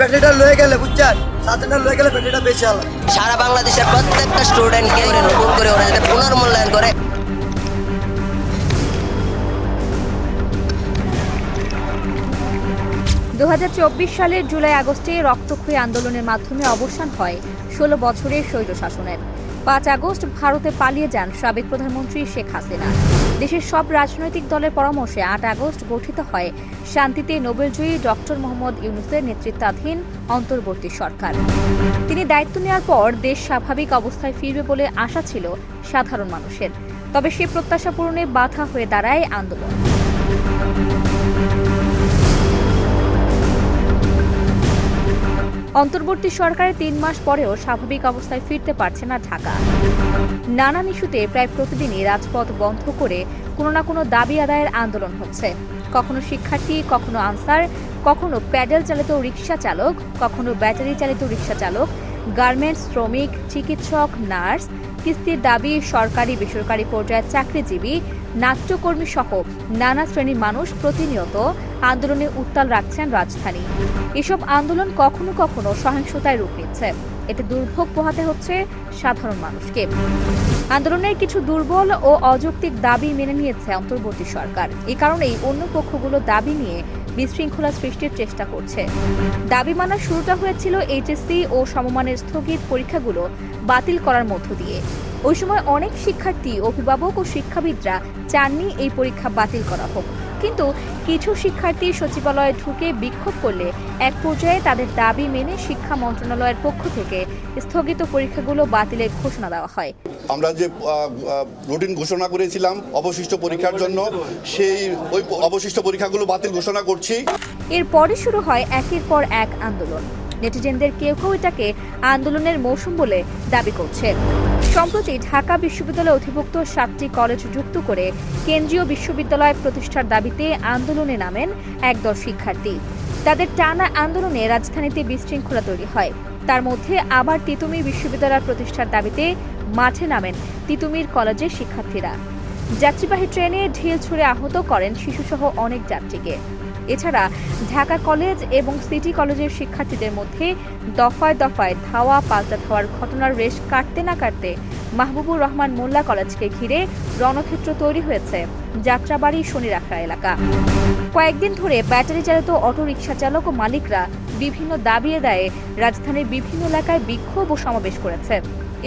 ব্যাটারিটা লয়ে গেলে বুঝছেন? সাথেটা লয়ে গেলে ব্যাটারিটা বেশি হলো সারা বাংলাদেশের প্রত্যেকটা স্টুডেন্টকে নতুন করে ওরা যাতে পুনর্মূল্যায়ন করে। দু হাজার চব্বিশ সালের জুলাই আগস্টে রক্তক্ষয়ী আন্দোলনের মাধ্যমে অবসান হয় ষোলো বছরের স্বৈরশাসনের পাঁচ আগস্ট ভারতে পালিয়ে যান সাবেক প্রধানমন্ত্রী শেখ হাসিনা। দেশের সব রাজনৈতিক দলের পরামর্শে আট আগস্ট গঠিত হয় শান্তিতে নোবেলজয়ী ডক্টর মোহাম্মদ ইউনুসের নেতৃত্বাধীন অন্তর্বর্তী সরকার। তিনি দায়িত্ব নেওয়ার পর দেশ স্বাভাবিক অবস্থায় ফিরবে বলে আশা ছিল সাধারণ মানুষের। তবে সে প্রত্যাশা পূরণে বাধা হয়ে দাঁড়ায় আন্দোলন। অন্তর্বর্তী সরকারের তিন মাস পরেও স্বাভাবিক অবস্থায় ফিরতে পারছে না ঢাকা। নানান ইস্যুতে প্রায় প্রতিদিনই রাজপথ বন্ধ করে কোনো না কোনো দাবি আদায়ের আন্দোলন হচ্ছে। কখনো শিক্ষার্থী, কখনো আনসার, কখনো প্যাডেল চালিত রিক্সা চালক, কখনো ব্যাটারি চালিত রিক্সা চালক, গার্মেন্টস শ্রমিক, চিকিৎসক, নার্স কিস্তির দাবি, সরকারি, বেসরকারি পর্যায়ের চাকরিজীবী নাট্যকর্মী সহ নানা শ্রেণির মানুষ প্রতিনিয়ত আন্দোলনে উত্তাল রাখছেন রাজধানী। এসব আন্দোলন কখনো কখনো সহিংসতায় রূপ নিচ্ছে। এতে দুর্ভোগ পোহাতে হচ্ছে সাধারণ মানুষকে। আন্দোলনের কিছু দুর্বল ও অযৌক্তিক দাবি মেনে নিয়েছে অন্তর্বর্তী সরকার। এ কারণেই অন্য পক্ষগুলো দাবি নিয়ে বিশৃঙ্খলা সৃষ্টির চেষ্টা করছে। দাবি মানার শুরুটা হয়েছিল এইচএসসি ও সমমানের স্থগিত পরীক্ষাগুলো বাতিল করার মধ্য দিয়ে। ওই সময় অনেক শিক্ষার্থী অভিভাবক ও শিক্ষাবিদরা চাননি এই পরীক্ষা বাতিল করা হোক। কিন্তু কিছু শিক্ষার্থী সচিবালয়ে ঢুকে বিক্ষোভ করলে এক পর্যায়ে তাদের দাবি মেনে শিক্ষা মন্ত্রণালয়ের পক্ষ থেকে স্থগিত পরীক্ষাগুলো বাতিলের ঘোষণা দেওয়া হয়। আমরা যে রুটিন ঘোষণা করেছিলাম অবশিষ্ট পরীক্ষার জন্য সেই ওই অবশিষ্ট পরীক্ষাগুলো বাতিল ঘোষণা করছি। এরপরে শুরু হয় একের পর এক আন্দোলন। নেটিজেনদের কেউ কেউ এটাকে আন্দোলনের মৌসুম বলে দাবি করছে সম্প্রতি ঢাকা বিশ্ববিদ্যালয়ে অধিভুক্ত সাতটি কলেজ যুক্ত করে কেন্দ্রীয় বিশ্ববিদ্যালয় প্রতিষ্ঠার দাবিতে আন্দোলনে নামেন একদল শিক্ষার্থী। তাদের টানা আন্দোলনে রাজধানীতে বিশৃঙ্খলা তৈরি হয়। তার মধ্যে আবার তিতুমির বিশ্ববিদ্যালয় প্রতিষ্ঠার দাবিতে মাঠে নামেন তিতুমির কলেজের শিক্ষার্থীরা। যাত্রীবাহী ট্রেনে ঢিল ছুঁড়ে আহত করেন শিশুসহ অনেক যাত্রীকে। এছাড়া ঢাকা কলেজ এবং সিটি কলেজের শিক্ষার্থীদের মধ্যে দফায় দফায় ধাওয়া, পাল্টা ধাওয়ার ঘটনার রেশ কাটতে না কাটতে মাহবুবুর রহমান মোল্লা কলেজকে ঘিরে রণক্ষেত্র তৈরি হয়েছে যাত্রাবাড়ি শনিরাখড়া এলাকা। কয়েকদিন ধরে ব্যাটারি চালিত অটো রিকশা চালক ও মালিকরা বিভিন্ন দাবি আদায়ে রাজধানীর বিভিন্ন এলাকায় বিক্ষোভ ও সমাবেশ করেছে।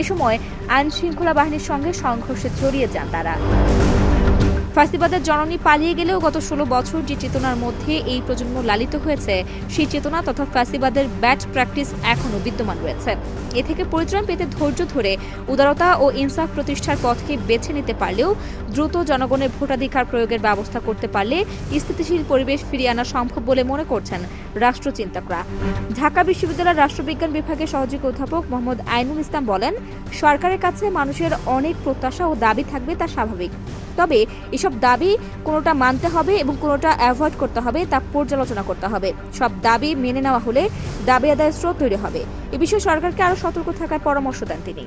এ সময় আইন শৃঙ্খলা বাহিনীর সঙ্গে সংঘর্ষে জড়িয়ে যান তারা। ফাঁসিবাদের জননী পালিয়ে গেলেও গত ষোলো বছর যে চেতনার মধ্যে এই প্রজন্ম লালিত হয়েছে, সেই চেতনা তথা ফ্যাসিবাদের ব্যাট প্র্যাকটিস এখনও বিদ্যমান রয়েছে। এ থেকে পরিত্রাণ পেতে ধৈর্য ধরে উদারতা ও ইনসাফ প্রতিষ্ঠার পথকে বেছে নিতে পারলেও দ্রুত জনগণের ভোটাধিকার প্রয়োগের ব্যবস্থা করতে পারলে স্থিতিশীল পরিবেশ ফিরিয়ে আনা সম্ভব বলে মনে করছেন রাষ্ট্রচিন্তকরা। ঢাকা বিশ্ববিদ্যালয়ের রাষ্ট্রবিজ্ঞান বিভাগের সহযোগী অধ্যাপক মোহাম্মদ আইনুল ইসলাম বলেন, সরকারের কাছে মানুষের অনেক প্রত্যাশা ও দাবি থাকবে তা স্বাভাবিক। তবে এসব দাবি কোনোটা মানতে হবে এবং কোনোটা অ্যাভয়েড করতে হবে তা পর্যালোচনা করতে হবে। সব দাবি মেনে নেওয়া হলে দাবি আদায়ের স্রোত তৈরি হবে। এ বিষয়ে সরকারকে আরও সতর্ক থাকার পরামর্শ দেন তিনি।